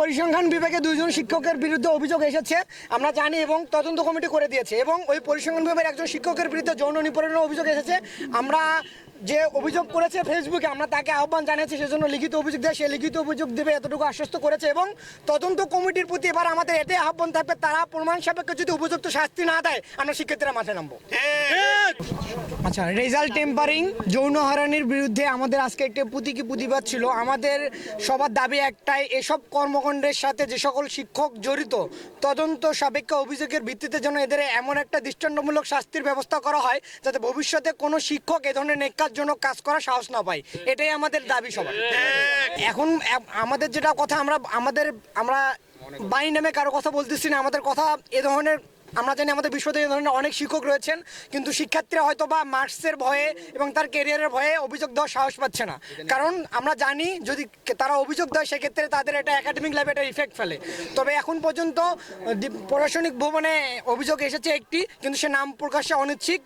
পরিসংখ্যান বিভাগে দুইজন শিক্ষকের বিরুদ্ধে অভিযোগ এসেছে। আমরা জানি এবং তদন্ত কমিটি করে দিয়েছে এবং ওই পরিসংখ্যান বিভাগের একজন শিক্ষকের বিরুদ্ধে যৌন নিপীড়নের অভিযোগ এসেছে। আমরা যে অভিযোগ করেছে ফেসবুকে, আমরা তাকে আহ্বান জানিয়েছি, সেজন্য লিখিত অভিযোগ দেয়। সে লিখিত অভিযোগ দেবে এতটুকু আশ্বস্ত করেছে এবং তদন্ত কমিটির প্রতি এবার আমাদের এটাই আহ্বান থাকবে, তারা প্রমাণ সাপেক্ষে যদি উপযুক্ত শাস্তি না দেয়, আমরা শিক্ষার্থীরা মাঠে নামবো। আচ্ছা রেজাল্ট টেম্পারিং, যৌন হয়রানির বিরুদ্ধে আমাদের আজকে একটা প্রতীকী প্রতিবাদ ছিল। আমাদের সবার দাবি একটাই, এসব কর্মকাণ্ডের সাথে যে সকল শিক্ষক জড়িত, তদন্ত সাপেক্ষ অভিযোগের ভিত্তিতে যেন এদের এমন একটা দৃষ্টান্তমূলক শাস্তির ব্যবস্থা করা হয়, যাতে ভবিষ্যতে কোনো শিক্ষক এ ধরনের নেকারজনক কাজ করার সাহস না পায়। এটাই আমাদের দাবি সবার। এখন আমাদের যেটা কথা আমরা, আমাদের, আমরা বাই নামে কারও কথা বলতেছি না, আমাদের কথা এ ধরনের আমরা জানি আমাদের এই ধরনের অনেক শিক্ষক রয়েছেন, কিন্তু শিক্ষার্থীরা হয়তো বা মার্কসের ভয়ে এবং তার কেরিয়ারের ভয়ে অভিযোগ দেওয়ার সাহস পাচ্ছে না। কারণ আমরা জানি যদি তারা অভিযোগ দেয়, সেক্ষেত্রে তাদের একটা একাডেমিক লাইফে একটা ইফেক্ট ফেলে। তবে এখন পর্যন্ত প্রশাসনিক ভবনে অভিযোগ এসেছে একটি, কিন্তু সে নাম প্রকাশে অনিচ্ছুক।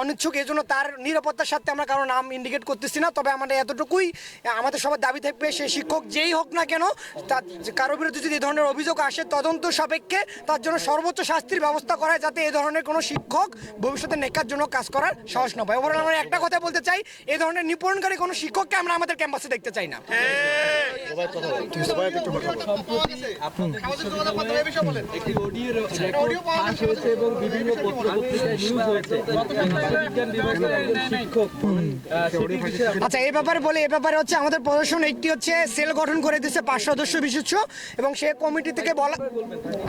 অনিচ্ছুক এই জন্য তার নিরাপত্তার সাথে আমরা কারও নাম ইন্ডিকেট করতেছি না। তবে আমাদের এতটুকুই, আমাদের সবার দাবি থাকবে, সে শিক্ষক যেই হোক না কেন, তার, কারও বিরুদ্ধে যদি এই ধরনের অভিযোগ আসে তদন্ত সাপেক্ষে তার জন্য সর্বোচ্চ শাস্তির ব্যবস্থা করা হয় যাতে এই ধরনের কোনো শিক্ষক ভবিষ্যতে নেকার জন্য কাজ করার সাহস না পায়। ওভারঅল আমরা একটা কথা বলতে চাই এই ধরনের নিপূরণকারী কোনো শিক্ষককে আমরা আমাদের ক্যাম্পাসে দেখতে চাই না। আচ্ছা এই ব্যাপারে বলে, এ ব্যাপারে হচ্ছে আমাদের প্রশাসন একটি হচ্ছে সেল গঠন করে দিয়েছে পাঁচ সদস্য বিশিষ্ট এবং সে কমিটি থেকে বলা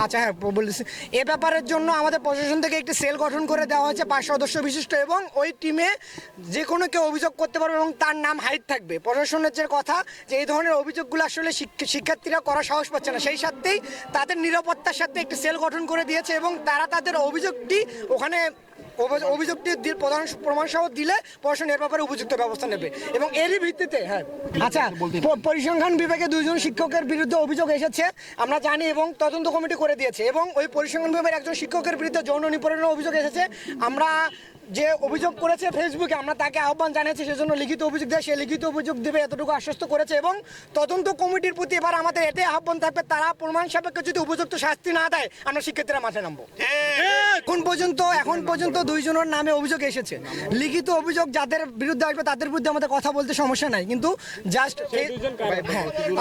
আচ্ছা হ্যাঁ বলতেছি। এ ব্যাপারের জন্য আমাদের প্রশাসন থেকে একটি সেল গঠন করে দেওয়া হয়েছে পাঁচ সদস্য বিশিষ্ট এবং ওই টিমে যে কোনো কেউ অভিযোগ করতে পারবে এবং তার নাম হাইট থাকবে। প্রশাসনের যে কথা যে এই ধরনের অভিযোগগুলো আসলে শিক্ষা- শিক্ষার্থীরা করা সাহস পাচ্ছে না। সেই সাথেই তাদের নিরাপত্তার সাথে একটি সেল গঠন করে দিয়েছে এবং তারা তাদের অভিযোগটি ওখানে অভিযোগটি প্রধান প্রমাণ সহ দিলে প্রশাসন এর ব্যাপারে উপযুক্ত ব্যবস্থা নেবে। এবং এরই ভিত্তিতে হ্যাঁ। আচ্ছা পরিসংখ্যান বিভাগে দুইজন শিক্ষকের বিরুদ্ধে অভিযোগ এসেছে। আমরা জানি এবং তদন্ত কমিটি করে দিয়েছে এবং ওই পরিসংখ্যান বিভাগের একজন শিক্ষকের বিরুদ্ধে যৌন নিপীড়নের অভিযোগ এসেছে। আমরা যে অভিযোগ করেছে ফেসবুকে আমরা তাকে আহ্বান জানিয়েছি সেজন্য লিখিত অভিযোগ দেয়। সে লিখিত অভিযোগ দেবে এতটুকু আশ্বস্ত করেছে এবং তদন্ত কমিটির প্রতি এবার আমাদের এটাই আহ্বান থাকবে। তারা প্রমাণ সাপেক্ষে যদি উপযুক্ত শাস্তি না দেয় আমরা শিক্ষার্থীরা মাঠে নামবো। এখন পর্যন্ত এখন পর্যন্ত দুইজনের নামে অভিযোগ এসেছে। লিখিত অভিযোগ যাদের বিরুদ্ধে আসবে তাদের বিরুদ্ধে আমাদের কথা বলতে সমস্যা নাই। কিন্তু জাস্ট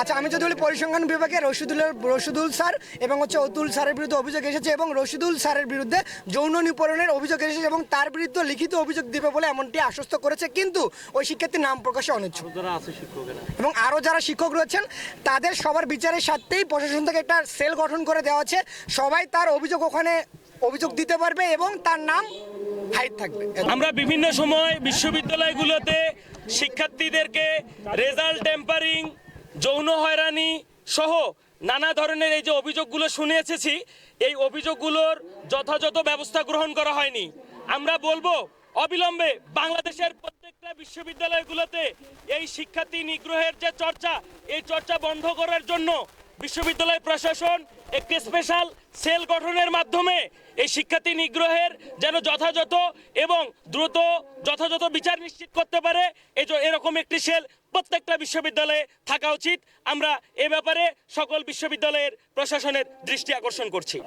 আচ্ছা আমি যদি বলি পরিসংখ্যান বিভাগে রশিদুলের রশিদুল স্যার এবং হচ্ছে অতুল স্যারের বিরুদ্ধে অভিযোগ এসেছে এবং রশিদুল স্যারের বিরুদ্ধে যৌন নিপরণের অভিযোগ এসেছে এবং তার বিরুদ্ধে লিখিত অভিযোগ দিবে বলে এমনটি আশ্বস্ত করেছে কিন্তু ওই শিক্ষার্থীর নাম প্রকাশে অনিচ্ছুক। এবং আরও যারা শিক্ষক রয়েছেন তাদের সবার বিচারের সাথেই প্রশাসন থেকে একটা সেল গঠন করে দেওয়া আছে সবাই তার অভিযোগ ওখানে অভিযোগ দিতে পারবে এবং তার নাম হাইট থাকবে। আমরা বিভিন্ন সময় বিশ্ববিদ্যালয়গুলোতে শিক্ষার্থীদেরকে রেজাল্ট টেম্পারিং যৌন হয়রানি সহ নানা ধরনের এই যে অভিযোগগুলো শুনে এসেছি এই অভিযোগগুলোর যথাযথ ব্যবস্থা গ্রহণ করা হয়নি। আমরা বলব, অবিলম্বে বাংলাদেশের প্রত্যেকটা বিশ্ববিদ্যালয়গুলোতে এই শিক্ষার্থী নিগ্রহের যে চর্চা, এই চর্চা বন্ধ করার জন্য বিশ্ববিদ্যালয় প্রশাসন একটি স্পেশাল সেল গঠনের মাধ্যমে এই শিক্ষার্থী নিগ্রহের যেন যথাযথ এবং দ্রুত যথাযথ বিচার নিশ্চিত করতে পারে, এই এরকম একটি সেল প্রত্যেকটা বিশ্ববিদ্যালয়ে থাকা উচিত। আমরা এ ব্যাপারে সকল বিশ্ববিদ্যালয়ের প্রশাসনের দৃষ্টি আকর্ষণ করছি।